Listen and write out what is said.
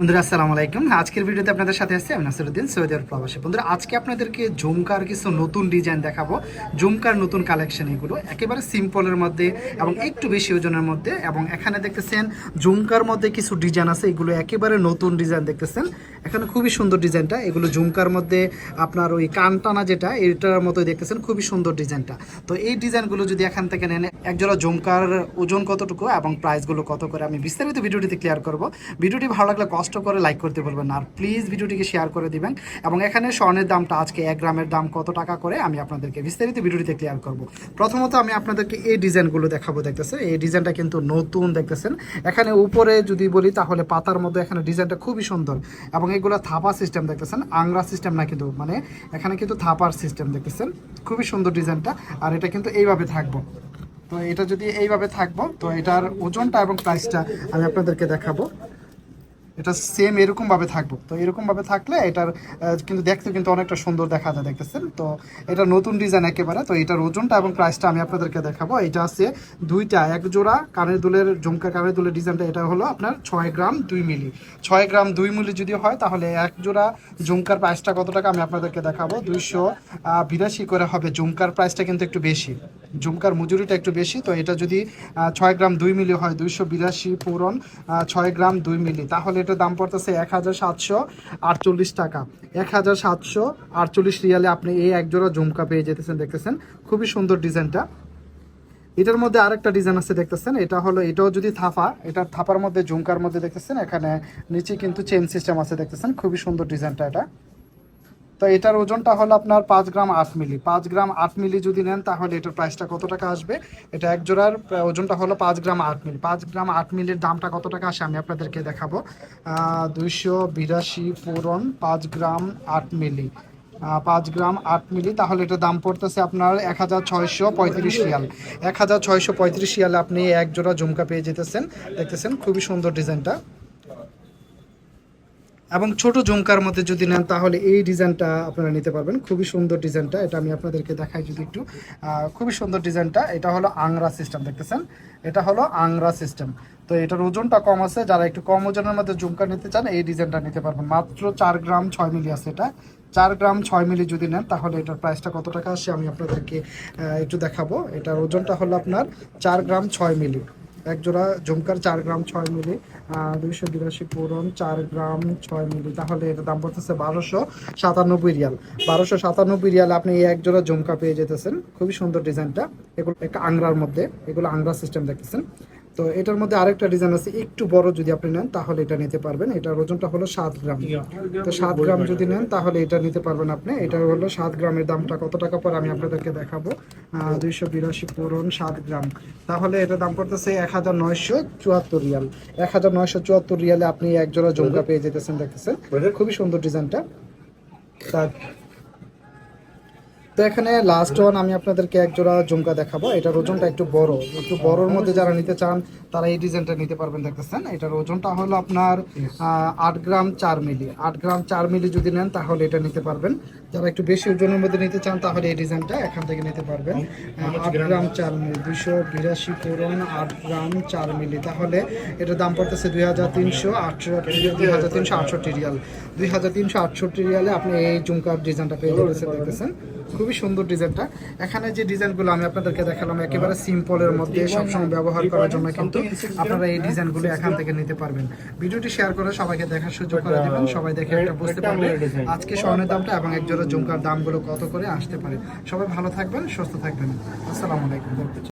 বন্ধুরা, আসসালামু আলাইকুম। আজকের ভিডিওতে আপনাদের সাথে আসছি আমি নাসিরুদ্দিন আরব প্রবাসী। বন্ধুরা, আজকে আপনাদেরকে জুমকার কিছু নতুন ডিজাইন দেখাবো। জুমকার নতুন কালেকশন এগুলো, একেবারে সিম্পলের মধ্যে এবং একটু বেশি ওজনের মধ্যে। এবং এখানে দেখতেছেন, জুমকার মধ্যে কিছু ডিজাইন আছে, এগুলো একেবারে নতুন ডিজাইন দেখতেছেন। এখানে খুবই সুন্দর ডিজাইনটা এগুলো জুমকার মধ্যে আপনার ওই কানটানা যেটা, এটার মতোই দেখতেছেন, খুবই সুন্দর ডিজাইনটা তো এই ডিজাইনগুলো যদি এখান থেকে নেন, একজোড়া জুমকার ওজন কতটুকু এবং প্রাইসগুলো কত করে, আমি বিস্তারিত ভিডিওটিতে ক্লিয়ার করব। ভিডিওটি ভালো লাগলে কষ্ট করে লাইক করতে বলবেন আর প্লিজ ভিডিওটিকে শেয়ার করে দিবেন এবং এখানে স্বর্ণের দামটা আজকে এক গ্রামের দাম কত টাকা করে আমি আপনাদেরকে বিস্তারিত ভিডিওটিতে ক্লিয়ার করব। প্রথমত আমি আপনাদেরকে এই ডিজাইনগুলো দেখাবো দেখতেছে এই ডিজাইনটা কিন্তু নতুন, দেখতেছেন? এখানে উপরে যদি বলি তাহলে পাতার মধ্যে এখানে ডিজাইনটা খুবই সুন্দর এবং এগুলো থাপা সিস্টেম দেখতেছেন? আংরা সিস্টেম না কিন্তু মানে এখানে কিন্তু থাপার সিস্টেম দেখতেছেন? খুবই সুন্দর ডিজাইনটা আর এটা কিন্তু এইভাবে থাকব। তো এটা যদি এইভাবে থাকব, তো এটার ওজনটা এবং প্রাইসটা আমি আপনাদেরকে দেখাবো। এটা সেম এরকম ভাবে থাকব। তো এরকম ভাবে থাকলে এটার কিন্তু দেখতে কিন্তু অনেকটা সুন্দর দেখা যায়, দেখতেছেন? তো এটা নতুন ডিজাইন একেবারে, তো এটার ওজনটা এবং প্রাইসটা আমি আপনাদেরকে দেখাবো। এটা আছে দুইটা, এক জোড়া কানের দুলের, ঝুমকা কানের দুলের ডিজাইনটা এটা হলো আপনার ছয় গ্রাম দুই মিলি। ছয় গ্রাম দুই মিলি যদি হয়, তাহলে এক জোড়া ঝুমকার প্রাইসটা কত টাকা আমি আপনাদেরকে দেখাবো? দুইশো বিরাশি করে হবে। ঝুমকার প্রাইসটা কিন্তু একটু বেশি। ঝুমকার মজুরিটা একটু বেশি, তো এটা যদি ছয় গ্রাম দুই মিলি হয় দুইশো বিরাশি পূরণ ছয় গ্রাম দুই মিলি, তাহলে এটার দাম পড়তেছে এক হাজার সাতশো আটচল্লিশ টাকা। এক হাজার সাতশো আটচল্লিশ রিয়ালে আপনি এই এক জোড়া ঝুমকা পেয়ে যেতেছেন, দেখতেছেন? খুবই সুন্দর ডিজাইনটা। এটার মধ্যে আরেকটা ডিজাইন আছে, দেখতেছেন? এটা হলো, এটাও যদি থাপা এটার থাপার মধ্যে, ঝুমকার মধ্যে দেখতেছেন? এখানে নিচে কিন্তু চেন সিস্টেম আছে, দেখতেছেন? খুবই সুন্দর ডিজাইনটা এটা। তো এটার ওজনটা হলো আপনার পাঁচ গ্রাম আট মিলি। পাঁচ গ্রাম আট মিলি যদি নেন, তাহলে এটার প্রাইসটা কত টাকা আসবে? এটা এক জোড়ার ওজনটা হলো পাঁচ গ্রাম আট মিলি। পাঁচ গ্রাম আট মিলির দামটা কত টাকা আসে আমি আপনাদেরকে দেখাবো। দুইশো বিরাশি পূরণ পাঁচ গ্রাম আট মিলি। পাঁচ গ্রাম আট মিলি, তাহলে এটার দাম পড়তেছে আপনার এক হাজার ছয়শো পঁয়ত্রিশ রিয়াল। এক হাজার ছয়শো পঁয়ত্রিশ রিয়ালে আপনি এক জোড়া ঝুমকা পেয়ে যেতেছেন। দেখতেছেন খুবই সুন্দর ডিজাইনটা। এবং ছোট ঝুমকার মধ্যে যদি নেন, তাহলে এই ডিজাইনটা আপনারা নিতে পারবেন। খুবই সুন্দর ডিজাইনটা। এটা আমি আপনাদেরকে দেখাই যদি একটু। খুবই সুন্দর ডিজাইনটা। এটা হলো আংরা সিস্টেম দেখতেছেন? এটা হলো আংরা সিস্টেম তো এটার ওজনটা কম আছে। যারা একটু কম ওজনের মধ্যে ঝুমকা নিতে চান, এই ডিজাইনটা নিতে পারবেন। মাত্র চার গ্রাম ছয় মিলি আছে এটা। চার গ্রাম ছয় মিলি যদি নেন, তাহলে এটার প্রাইসটা কত টাকা আসে, আমি আপনাদেরকে একটু দেখাবো। এটার ওজনটা হলো আপনার চার গ্রাম ছয় মিলি। এক জোড়া ঝুমকার চার গ্রাম ছয় মিলি দুইশো বিরাশি পূরণ চার গ্রাম ছয় মিলি। তাহলে এটার দাম পড়তেছে বারোশো সাতানব্বই রিয়াল। বারোশো সাতানব্বই রিয়াল আপনি এই এক জোড়া ঝুমকা পেয়ে যেতেছেন। খুবই সুন্দর ডিজাইনটা। এগুলো একটা আংরার মধ্যে, এগুলো আংরা সিস্টেম দেখতেছেন। তো এটার মধ্যে আরেকটা ডিজাইন আছে একটু বড় যদি আপনি নেন তাহলে এটা নিতে পারবেন। এটার ওজনটা হলো সাত গ্রাম। তো সাত গ্রাম যদি নেন তাহলে এটা নিতে পারবেন আপনি। এটা হলো সাত গ্রামের দামটা। কত টাকা পর আমি আপনাদেরকে দেখাবো। দুইশো বিরাশি পূরণ সাত গ্রাম। তাহলে এটা দাম পড়তেছে এক হাজার নয়শো চুয়াত্তর রিয়াল। এক হাজার নয়শো চুয়াত্তর রিয়ালে আপনি এক জোড়া জমকা পেয়ে যেতেছেন দেখতেছেন। খুবই সুন্দর ডিজাইনটা তার তো এখানে লাস্ট ওয়ান আমি আপনাদেরকে এক জোড়া জুমকা দেখাবো। এটার ওজনটা একটু বড়। একটু বড়র মধ্যে যারা নিতে চান, তারা এই ডিজাইনটা নিতে পারবেন, দেখতেছেন? এটার ওজনটা হলো আপনার আট গ্রাম চার মিলি। আট গ্রাম চার মিলি যদি নেন, তাহলে এটা নিতে পারবেন। যারা একটু বেশি ওজনের মধ্যে নিতে চান, তাহলে এই ডিজাইনটা এখান থেকে নিতে পারবেন। আট গ্রাম চার মিলি, দুইশো বিরাশি পূরণ আট গ্রাম চার মিলি। তাহলে এটার দাম পড়তেছে দুই হাজার তিনশো আটষট্টি, দুই হাজার তিনশো আটষট্টি রিয়াল। দুই হাজার তিনশো আটষট্টি রিয়ালে আপনি এই জুমকার ডিজাইনটা পেয়ে যেতেছেন দেখতেছেন? খুবই সুন্দর ডিজাইনটা। এখানে যে ডিজাইনগুলো আমি আপনাদেরকে দেখালাম, একেবারে সিম্পলের মধ্যে সবসময় ব্যবহার করার জন্য কিন্তু আপনারা এই ডিজাইনগুলো এখান থেকে নিতে পারবেন। ভিডিওটি শেয়ার করে সবাইকে দেখার সুযোগ করে দেবেন। সবাই দেখে একটা বুঝতে পারবে আজকে স্বর্ণের দামটা এবং একজোড়া জুমকার দামগুলো কত করে আসতে পারে। সবাই ভালো থাকবেন, সুস্থ থাকবেন। আসসালামু আলাইকুম।